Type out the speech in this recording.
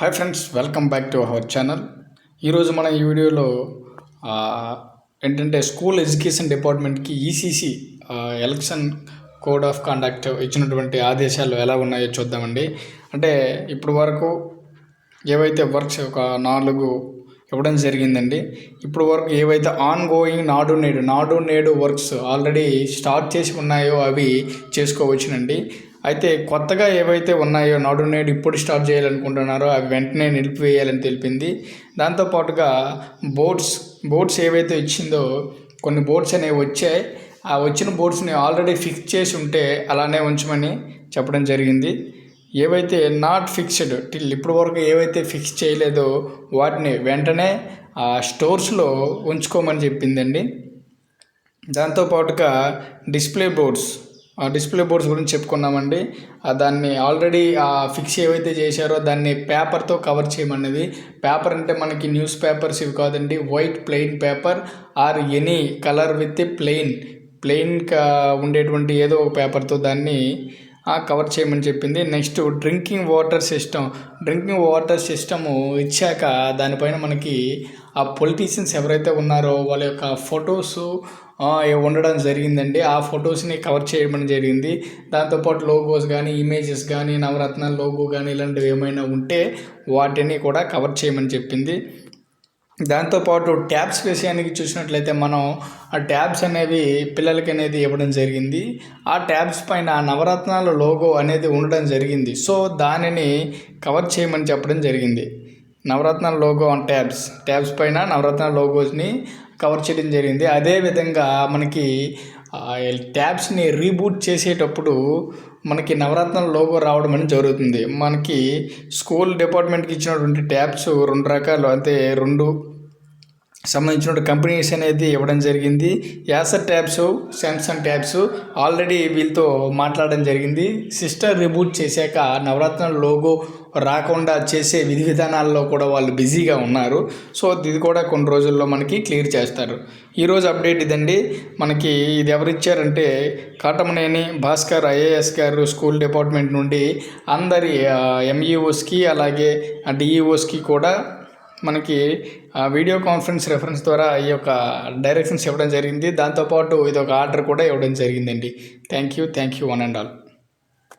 Hi friends welcome back to our channel ఈరోజు మన ఈ వీడియోలో ఏంటంటే స్కూల్ ఎడ్యుకేషన్ డిపార్ట్మెంట్కి ECC election code of conduct ఇచ్చినటువంటి ఆదేశాలు ఎలా ఉన్నాయో చూద్దామండి. అంటే ఇప్పుడు వరకు ఏవైతే వర్క్స్ ఒక నాలుగు ఇవ్వడం జరిగిందండి. ఇప్పుడు వరకు ఏవైతే ఆన్ గోయింగ్ నాడు నేడు నాడు నేడు వర్క్స్ ఆల్రెడీ స్టార్ట్ చేసి ఉన్నాయో అవి చేసుకోవచ్చునండి. అయితే కొత్తగా ఏవైతే ఉన్నాయో నాడు నేడు ఇప్పుడు స్టార్ట్ చేయాలనుకుంటున్నారో అవి వెంటనే నిలిపివేయాలని తెలిపింది. దాంతోపాటుగా బోట్స్ బోట్స్ ఏవైతే ఇచ్చిందో కొన్ని బోట్స్ అనేవి వచ్చాయి. ఆ వచ్చిన బోట్స్ని ఆల్రెడీ ఫిక్స్ చేసి ఉంటే అలానే ఉంచమని చెప్పడం జరిగింది. ఏవైతే నాట్ ఫిక్స్డ్ టిల్ ఇప్పటి వరకు ఏవైతే ఫిక్స్ చేయలేదో వాటిని వెంటనే ఆ స్టోర్స్లో ఉంచుకోమని చెప్పిందండి. దాంతోపాటుగా డిస్ప్లే బోర్డ్స్ డిస్ప్లే బోర్డ్స్ గురించి చెప్పుకున్నామండి. దాన్ని ఆల్రెడీ ఫిక్స్ ఏవైతే చేశారో దాన్ని పేపర్తో కవర్ చేయమన్నది. పేపర్ అంటే మనకి న్యూస్ పేపర్స్ ఇవి కాదండి. White plain paper or any colour with plain. Plain ఉండేటువంటి ఏదో ఒక పేపర్తో దాన్ని కవర్ చేయమని చెప్పింది. Next drinking water system. Drinking water system ఇచ్చాక దానిపైన మనకి ఆ పొలిటీషియన్స్ ఎవరైతే ఉన్నారో వాళ్ళ యొక్క ఫొటోస్ ఉండడం జరిగిందండి. ఆ ఫొటోస్ని కవర్ చేయమని జరిగింది. దాంతోపాటు లోగోస్ కానీ ఇమేజెస్ కానీ నవరత్నాల లోగో కానీ ఇలాంటివి ఏమైనా ఉంటే వాటిని కూడా కవర్ చేయమని చెప్పింది. దాంతోపాటు ట్యాబ్స్ విషయానికి చూసినట్లయితే మనం ఆ ట్యాబ్స్ అనేవి పిల్లలకి అనేది ఇవ్వడం జరిగింది. ఆ ట్యాబ్స్ పైన నవరత్నాల లోగో అనేది ఉండడం జరిగింది. సో దానిని కవర్ చేయమని చెప్పడం జరిగింది. Navaratna logo on tabs tabs పైన నవరత్న లోగోస్ని కవర్ చేయడం జరిగింది. అదేవిధంగా మనకి ట్యాబ్స్ని రీబూట్ చేసేటప్పుడు మనకి నవరత్న లోగో రావడం అనేది జరుగుతుంది. మనకి స్కూల్ డిపార్ట్మెంట్కి ఇచ్చినటువంటి ట్యాబ్స్ రెండు రకాలు అంటే రెండు సంబంధించిన కంపెనీస్ అనేది ఇవ్వడం జరిగింది. Acer tabs Samsung tabs already వీళ్ళతో మాట్లాడడం జరిగింది. సిస్టర్ రిబూట్ చేశాక నవరత్న లోగో రాకుండా చేసే విధి విధానాల్లో కూడా వాళ్ళు బిజీగా ఉన్నారు. సో ఇది కూడా కొన్ని రోజుల్లో మనకి క్లియర్ చేస్తారు. ఈరోజు అప్డేట్ ఇదండి. మనకి ఇది ఎవరిచ్చారంటే కాటమనేని భాస్కర్ ఐఏఎస్ గారు స్కూల్ డిపార్ట్మెంట్ నుండి అందరి ఎంఈఓస్కి అలాగే డిఈఓస్కి కూడా మనకి వీడియో కాన్ఫరెన్స్ రెఫరెన్స్ ద్వారా ఈ యొక్క డైరెక్షన్స్ ఇవ్వడం జరిగింది. దాంతోపాటు ఇది ఒక ఆర్డర్ కూడా ఇవ్వడం జరిగిందండి. Thank you thank you one and all